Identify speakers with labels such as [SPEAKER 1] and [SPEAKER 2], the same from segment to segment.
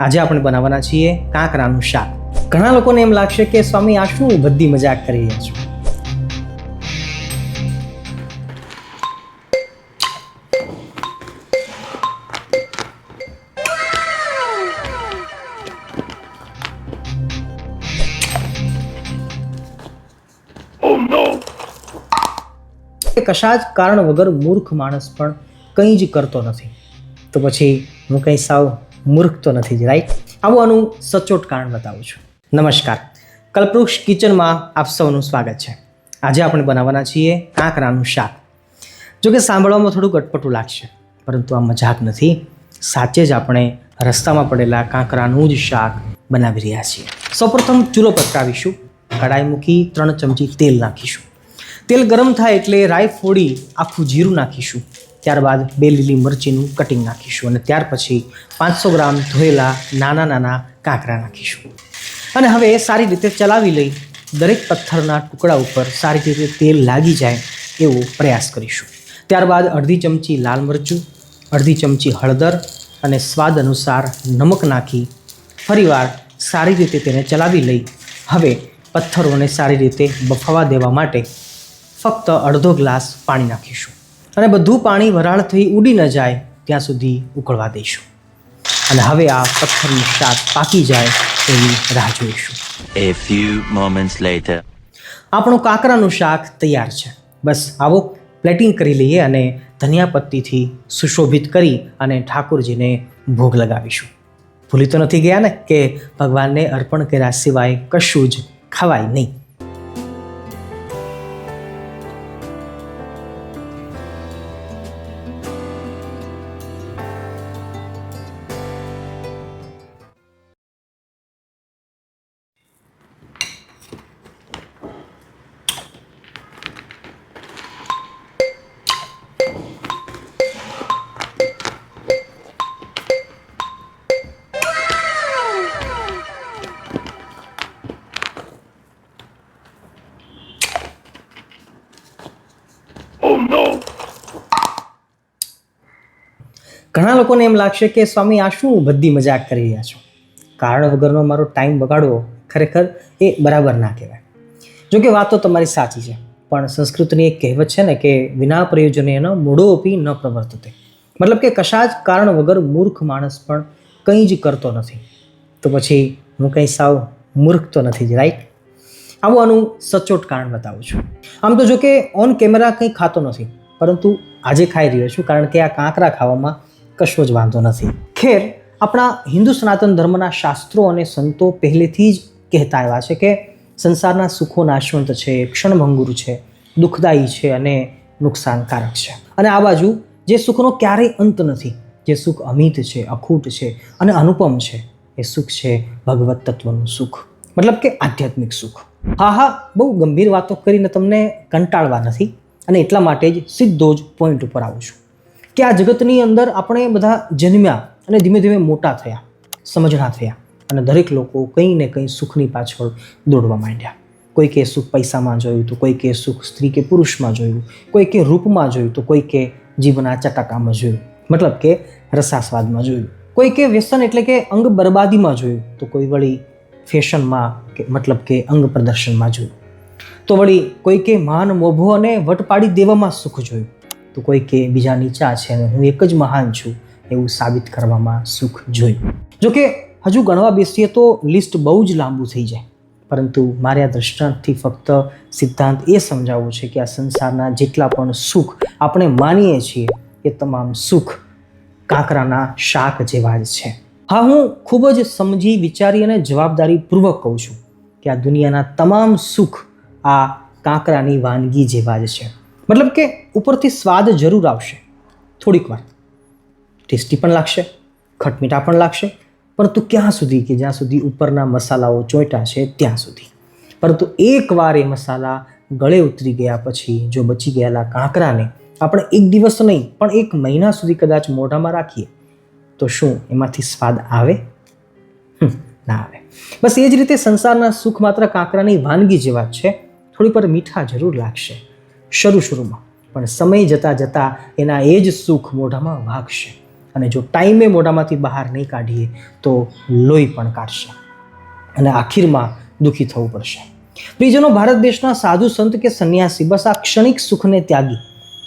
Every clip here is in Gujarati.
[SPEAKER 1] આજે આપણે બનાવવાના છીએ કાંકરાનું શાક. ઘણા લોકોને એમ લાગશે કે સ્વામી, આ શું બધી મજાક કરી રહ્યા છો? કશા જ કારણ વગર મૂર્ખ માણસ પણ કંઈ જ કરતો નથી. તો પછી હું કંઈ સાવ મૂર્ખ તો નથી જ રાઈટ આનું સચોટ કારણ બતાવું છું. નમસ્કાર. કલ્પવૃક્ષ કિચનમાં આપ સૌનું સ્વાગત છે. આજે આપણે બનાવવાના છીએ કાંકરાનું શાક. જો કે સાંભળવામાં થોડું ગટપટું લાગશે, પરંતુ આ મજાક નથી. સાચે જ આપણે રસ્તામાં પડેલા કાંકરાનું જ શાક બનાવી રહ્યા છીએ. સૌપ્રથમ ચૂલો પટકાવીશું કડાઈ મૂકી ત્રણ ચમચી તેલ નાખીશું. તેલ ગરમ થાય એટલે રાઈ ફોડી આખું જીરું નાખીશું. ત્યારબાદ બે લીલી મરચીનું કટિંગ નાખીશું અને ત્યાર પછી પાંચસો ગ્રામ ધોયેલા નાના નાના કાંકરા નાખીશું. અને હવે સારી રીતે ચલાવી લઈ દરેક પથ્થરના ટુકડા ઉપર સારી રીતે તેલ લાગી જાય એવો પ્રયાસ કરીશું. ત્યારબાદ અડધી ચમચી લાલ મરચું, અડધી ચમચી હળદર અને સ્વાદ અનુસાર નમક નાખી ફરીવાર સારી રીતે તેને ચલાવી લઈ હવે પથ્થરોને સારી રીતે બફાવા દેવા માટે ફક્ત અડધો ગ્લાસ પાણી નાખીશું. અને બધું પાણી વરાળ થઈ ઉડી ન જાય ત્યાં સુધી ઉકળવા દઈશું. અને હવે આ પથ્થરનું શાક પાકી જાય એવી રાહ જોઈશું.
[SPEAKER 2] A few moments later.
[SPEAKER 1] આપણું કાંકરાનું શાક તૈયાર છે. બસ આવો પ્લેટિંગ કરી લઈએ અને ધનિયા પત્તીથી સુશોભિત કરી અને ઠાકોરજીને ભોગ લગાવીશું. ભૂલી તો નથી ગયા ને કે ભગવાનને અર્પણ કર્યા સિવાય કશું જ ખવાય નહીં. ઘણા લોકોને એમ લાગશે કે, સ્વામી, આ શું બધી મજાક કરી રહ્યા છો? કારણ વગરનો મારો ટાઈમ બગાડવો ખરેખર એ બરાબર ના કહેવાય. જો કે વાત તમારી સાચી છે, પણ સંસ્કૃતની એક કહેવત છે ને કે, વિના પ્રયોજને એનો મૂળો અપી ન પ્રવર્તતે. મતલબ કે કશા જ કારણ વગર મૂર્ખ માણસ પણ કંઈ જ કરતો નથી. તો પછી હું કંઈ સાવ મૂર્ખ તો નથી જ રાઈટ આવું આનું સચોટ કારણ બતાવું છું. આમ તો જો કે ઓન કેમેરા કંઈ ખાતો નથી, પરંતુ આજે ખાઈ રહ્યો છું કારણ કે આ કાંકરા ખાવામાં કશો જ વાંધો નથી. ખેર આપણા હિન્દુ સનાતન ધર્મના શાસ્ત્રો અને સંતો પહેલેથી જ કહેતા આવ્યા છે કે સંસારના સુખો નાશવંત છે, ક્ષણભંગુર છે, દુઃખદાયી છે અને નુકસાનકારક છે. અને આ બાજુ જે સુખનો ક્યારેય અંત નથી, જે સુખ અમિત છે, અખૂટ છે અને અનુપમ છે, એ સુખ છે ભગવત તત્વનું સુખ. મતલબ કે આધ્યાત્મિક સુખ. હા હા, બહુ ગંભીર વાતો કરીને તમને કંટાળવા નથી અને એટલા માટે જ સીધો જ પોઈન્ટ ઉપર આવું છું. કે આ જગતની અંદર આપણે બધા જન્મ્યા અને ધીમે ધીમે મોટા થયા, સમજણા થયા અને દરેક લોકો કંઈ ને કંઈ સુખની પાછળ દોડવા માંડ્યા. કોઈ કે સુખ પૈસામાં જોયું તો, કોઈ કે સુખ સ્ત્રી કે પુરુષમાં જોયું, કોઈ કે રૂપમાં જોયું તો, કોઈ કે જીવના ચટાકામાં જોયું, મતલબ કે રસાસ્વાદમાં જોયું. કોઈ કે વ્યસન એટલે કે અંગ બરબાદીમાં જોયું તો કોઈ વળી ફેશનમાં કે મતલબ કે અંગ પ્રદર્શનમાં જોયું. તો વળી કોઈ કે માન મોભો અને વટ પાડી દેવામાં સુખ જોયું. તો કોઈ કે બીજા નીચા છે અને હું એક જ મહાન છું એવું સાબિત કરવામાં સુખ જોયું. જોકે હજુ ગણવા બેસીએ તો લિસ્ટ બહુ જ લાંબુ થઈ જાય. પરંતુ મારે આ દૃષ્ટાંતથી ફક્ત સિદ્ધાંત એ સમજાવવો છે કે આ સંસારના જેટલા પણ સુખ આપણે માનીએ છીએ, એ તમામ સુખ કાંકરાના શાક જેવા જ છે. હા, હું ખૂબ જ સમજી વિચારી અને જવાબદારીપૂર્વક કહું છું કે આ દુનિયાના તમામ સુખ આ કાંકરાની વાનગી જેવા જ છે. મતલબ કે ઉપરથી સ્વાદ જરૂર આવશે. થોડીક વાર. ટેસ્ટી પણ લાગશે ખટમીઠા પણ લાગશે, પરંતુ ક્યાં સુધી કે જ્યાં સુધી ઉપરના મસાલાઓ ચોંટ્યા છે ત્યાં સુધી. પરંતુ એકવાર એ મસાલા ગળે ઉતરી ગયા પછી, જો બચી ગયેલા કાંકરાને આપણે એક દિવસ નહીં, પણ એક મહિના સુધી કદાચ મોઢામાં રાખીએ, તો શું એમાંથી સ્વાદ આવે? ના આવે. બસ એ જ રીતે સંસારના સુખ માત્ર કાંકરાની વાનગી જેવા છે. થોડી પર મીઠા જરૂર લાગશે. શરૂ શરૂમાં. પણ સમય જતાં જતાં એના એ જ સુખ મોઢામાં વાગશે. અને જો ટાઈમે મોઢામાંથી બહાર નહીં કાઢીએ, તો લોહી પણ કાઢશે. અને આખીરમાં દુઃખી થવું પડશે. પ્રિયજનો, ભારત દેશના સાધુ સંત કે સંન્યાસી બસ આ ક્ષણિક સુખને ત્યાગી.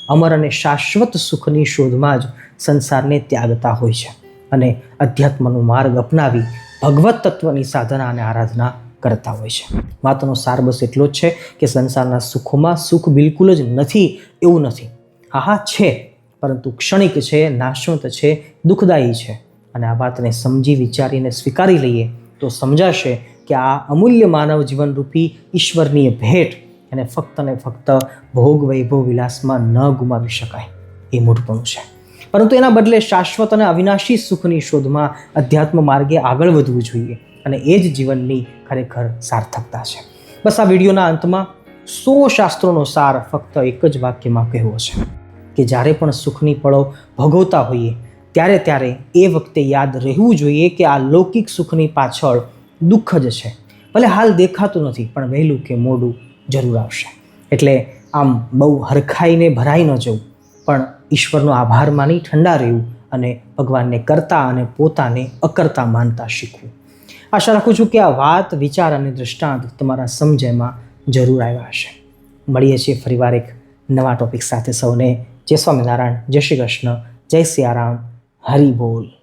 [SPEAKER 1] અમર અને શાશ્વત સુખની શોધમાં જ સંસારને ત્યાગતા હોય છે. અને અધ્યાત્મનો માર્ગ અપનાવી ભગવત તત્વની સાધના અને આરાધના કરતા હોય છે. વાતનો સાર બસ એટલો જ છે કે સંસારના સુખોમાં સુખ બિલકુલ જ નથી એવું નથી. હા હા છે, પરંતુ ક્ષણિક છે, નાશવંત છે, દુઃખદાયી છે. અને આ વાતને સમજી વિચારીને સ્વીકારી લઈએ તો સમજાશે કે આ અમૂલ્ય માનવ જીવનરૂપી ઈશ્વરની ભેટ એને ફક્ત ને ફક્ત ભોગ વૈભવ વિલાસમાં ન ગુમાવી શકાય. એ મૂળપણું છે. પરંતુ એના બદલે શાશ્વત અને અવિનાશી સુખની શોધમાં અધ્યાત્મ માર્ગે આગળ વધવું જોઈએ. અને એ જ જીવનની ખરેખર સાર્થકતા છે. બસ આ વિડીયોના અંતમાં સો શાસ્ત્રોનો સાર ફક્ત એક જ વાક્યમાં કહેવો છે કે જ્યારે પણ સુખની પળો ભોગવતા હોઈએ, ત્યારે ત્યારે એ વખતે યાદ રહેવું જોઈએ કે આ લૌકિક સુખની પાછળ દુઃખ જ છે. ભલે હાલ દેખાતું નથી, પણ વહેલું કે મોડું જરૂર આવશે. એટલે આમ બહુ હરખાઈને ભરાઈ ન જવું, પણ ઈશ્વરનો આભાર માની ઠંડા રહેવું અને ભગવાનને કરતા અને પોતાને અકર્તા માનતા શીખવું. આશા રાખું છું કે આ વાત, વિચાર અને દૃષ્ટાંત તમારા સમજમાં જરૂર આવ્યા હશે. મળીએ છીએ ફરીવાર એક નવા ટોપિક સાથે સૌને. જય સ્વામિનારાયણ, જય શ્રી કૃષ્ણ, જય સિયારામ. હરિ બોલ.